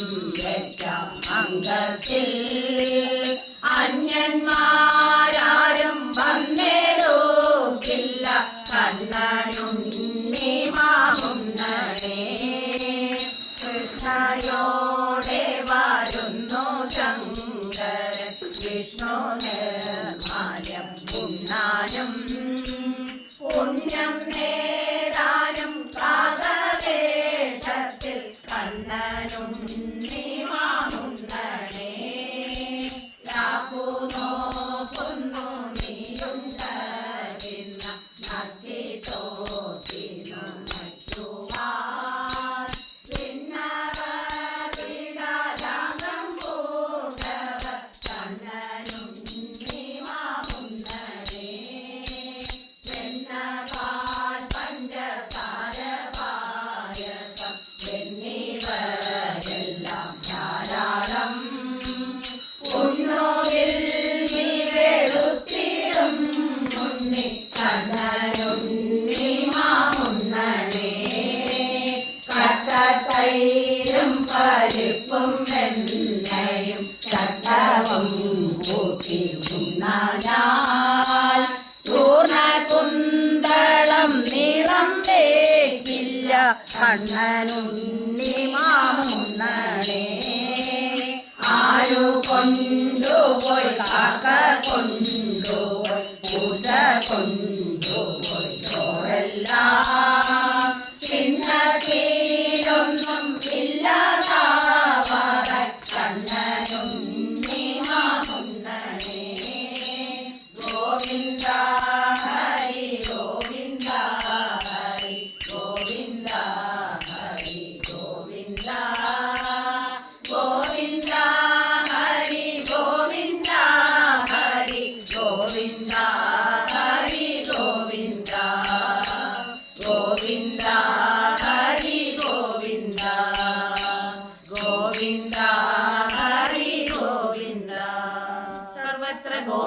ലക്ഷം അംഗത്തിൽ അന്യന്മാരാരും വന്നേടോക്കില്ല കണ്ണനുണ്ണി മാമുണ്ണേ കൃഷ്ണയോടെ വരുന്നു ശങ്കരൻ. വിഷ്ണു പയറും പരിപ്പും വെണ്ണയും ചട്ടവും കൂട്ടി ഉണ്ണാൽ ചൂർണ കുന്തളം നീളം തേക്കില്ല. കണ്ണനുണ്ണി മാമുണ്ണേ ആരു കൊണ്ടുപോയി കാക്ക കൊണ്ടു